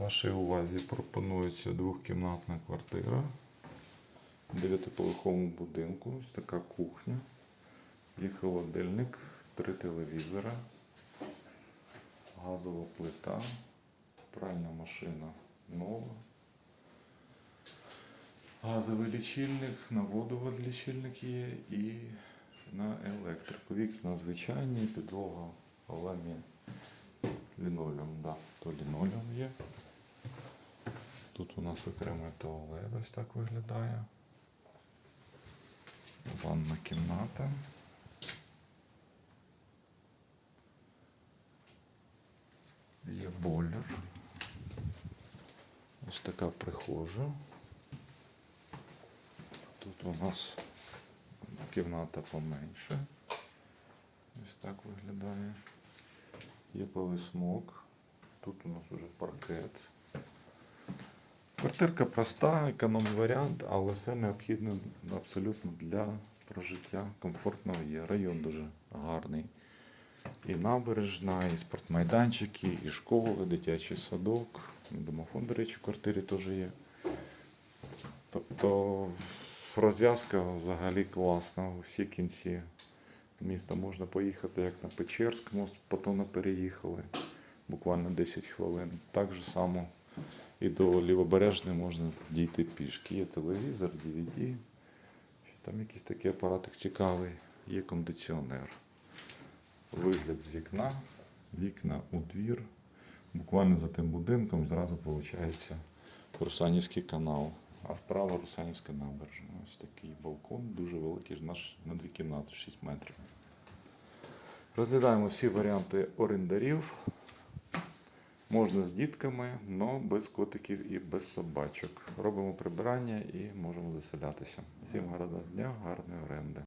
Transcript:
Вашій увазі пропонується двохкімнатна квартира в дев'ятиповерховому будинку. Ось така кухня. Є холодильник, три телевізора, газова плита, пральна машина нова. Газовий лічильник, на воду лічильник є і на електрику. Вікна звичайні, підлога ламі лінолеум, да, то лінолеум є. Тут у нас окремий туалет ось так виглядає. Ванна кімната. Є бойлер. Ось така прихожа. Тут у нас кімната поменше. Ось так виглядає. Є полисмок. Тут у нас уже паркет. Квартирка проста, економний варіант, але все необхідне абсолютно для прожиття. Комфортного є. Район дуже гарний. І набережна, і спортмайданчики, і школи, дитячий садок. Домофон, до речі, в квартирі теж є. Тобто розв'язка взагалі класна. У всі кінці міста можна поїхати як на Печерськ, мост потім переїхали. Буквально 10 хвилин. Так же само і до Лівобережної можна дійти пішки. Є телевізор, DVD. Там якийсь такий апаратик цікавий. Є кондиціонер. Вигляд з вікна, вікна у двір. Буквально за тим будинком зразу виходить Русанівський канал. А справа Русанівська набережна. Ось такий балкон, дуже великий, наш на дві кімнати, 6 метрів. Розглядаємо всі варіанти орендарів. Можна з дітками, але без котиків і без собачок. Робимо прибирання і можемо заселятися. Всім гарного дня, гарної оренди.